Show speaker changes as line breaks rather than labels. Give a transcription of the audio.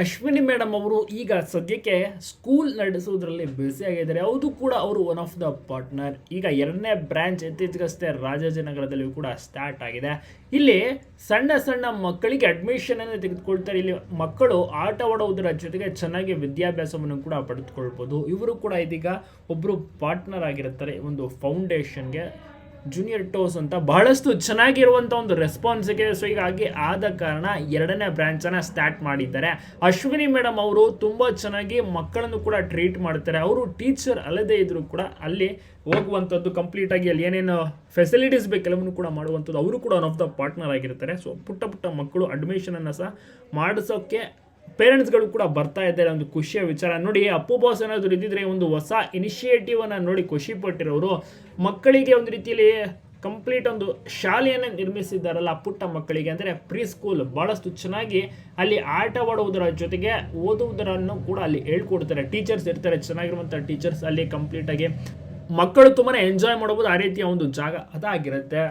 Ashwini madam ಅವರು ಈಗ ಸದ್ಯಕ್ಕೆ ಸ್ಕೂಲ್ ನಡೆಸುವುದರಲ್ಲಿ ಬ್ಯುಸಿ ಆಗಿದ್ದಾರೆ. ಹೌದು ಕೂಡ ಅವರು ಒನ್ ಆಫ್ ದ ಪಾರ್ಟ್ನರ್ ಈಗ ಎರಡನೇ ಬ್ರಾಂಚ್ ಇತ್ತೀಚೆಗಷ್ಟೇ ರಾಜಾಜಿನಗರದಲ್ಲಿ ಕೂಡ ಸ್ಟಾರ್ಟ್ ಆಗಿದೆ. ಇಲ್ಲಿ ಸಣ್ಣ ಸಣ್ಣ ಮಕ್ಕಳಿಗೆ ಅಡ್ಮಿಷನ್ ಅನ್ನು ತೆಗೆದುಕೊಳ್ತಾರೆ. ಇಲ್ಲಿ ಮಕ್ಕಳು ಆಟವಾಡುವುದರ ಜೊತೆಗೆ ಚೆನ್ನಾಗಿ ವಿದ್ಯಾಭ್ಯಾಸವನ್ನು ಕೂಡ ಪಡೆದುಕೊಳ್ಬೋದು. ಇವರು ಕೂಡ ಇದೀಗ ಒಬ್ಬರು ಪಾರ್ಟ್ನರ್ ಆಗಿರುತ್ತಾರೆ. ಒಂದು ಫೌಂಡೇಶನ್ಗೆ ಜೂನಿಯರ್ ಟೋಸ್ ಅಂತ ಬಹಳಷ್ಟು ಚೆನ್ನಾಗಿರುವಂಥ ಒಂದು ರೆಸ್ಪಾನ್ಸಿಗೆ ಸೊ ಹೀಗಾಗಿ ಆದ ಕಾರಣ ಎರಡನೇ ಬ್ರ್ಯಾಂಚನ್ನು ಸ್ಟಾರ್ಟ್ ಮಾಡಿದ್ದಾರೆ. ಅಶ್ವಿನಿ ಮೇಡಮ್ ಅವರು ತುಂಬ ಚೆನ್ನಾಗಿ ಮಕ್ಕಳನ್ನು ಕೂಡ ಟ್ರೀಟ್ ಮಾಡ್ತಾರೆ. ಅವರು ಟೀಚರ್ ಅಲ್ಲದೇ ಇದ್ದರೂ ಕೂಡ ಅಲ್ಲಿ ಹೋಗುವಂಥದ್ದು ಕಂಪ್ಲೀಟಾಗಿ ಅಲ್ಲಿ ಏನೇನು ಫೆಸಿಲಿಟೀಸ್ ಬೇಕೆಲ್ಲವನ್ನು ಕೂಡ ಮಾಡುವಂಥದ್ದು ಅವರು ಕೂಡ ಒನ್ ಆಫ್ ದ ಪಾರ್ಟ್ನರ್ ಆಗಿರ್ತಾರೆ. ಸೊ ಪುಟ್ಟ ಪುಟ್ಟ ಮಕ್ಕಳು ಅಡ್ಮಿಷನನ್ನು ಸಹ ಮಾಡಿಸೋಕ್ಕೆ ಪೇರೆಂಟ್ಸ್ಗಳು ಕೂಡ ಬರ್ತಾ ಇದ್ದಾರೆ ಒಂದು ಖುಷಿಯ ವಿಚಾರ. ನೋಡಿ, ಅಪ್ಪು ಬಾಸ್ ಏನಾದರೂ ಇದ್ದಿದ್ರೆ ಒಂದು ಹೊಸ ಇನಿಷಿಯೇಟಿವನ್ನು ನೋಡಿ ಖುಷಿ ಪಟ್ಟಿರೋರು. ಮಕ್ಕಳಿಗೆ ಒಂದು ರೀತಿಯಲ್ಲಿ ಕಂಪ್ಲೀಟ್ ಒಂದು ಶಾಲೆಯನ್ನು ನಿರ್ಮಿಸಿದ್ದಾರಲ್ಲ ಪುಟ್ಟ ಮಕ್ಕಳಿಗೆ. ಅಂದರೆ ಪ್ರೀ ಸ್ಕೂಲ್ ಭಾಳಷ್ಟು ಚೆನ್ನಾಗಿ ಅಲ್ಲಿ ಆಟವಾಡುವುದರ ಜೊತೆಗೆ ಓದುವುದರನ್ನು ಕೂಡ ಅಲ್ಲಿ ಹೇಳ್ಕೊಡ್ತಾರೆ. ಟೀಚರ್ಸ್ ಇರ್ತಾರೆ, ಚೆನ್ನಾಗಿರುವಂಥ ಟೀಚರ್ಸ್ ಅಲ್ಲಿ ಕಂಪ್ಲೀಟಾಗಿ. ಮಕ್ಕಳು ತುಂಬಾ ಎಂಜಾಯ್ ಮಾಡಬಹುದು ಆ ರೀತಿಯ ಒಂದು ಜಾಗ ಅದಾಗಿರುತ್ತೆ.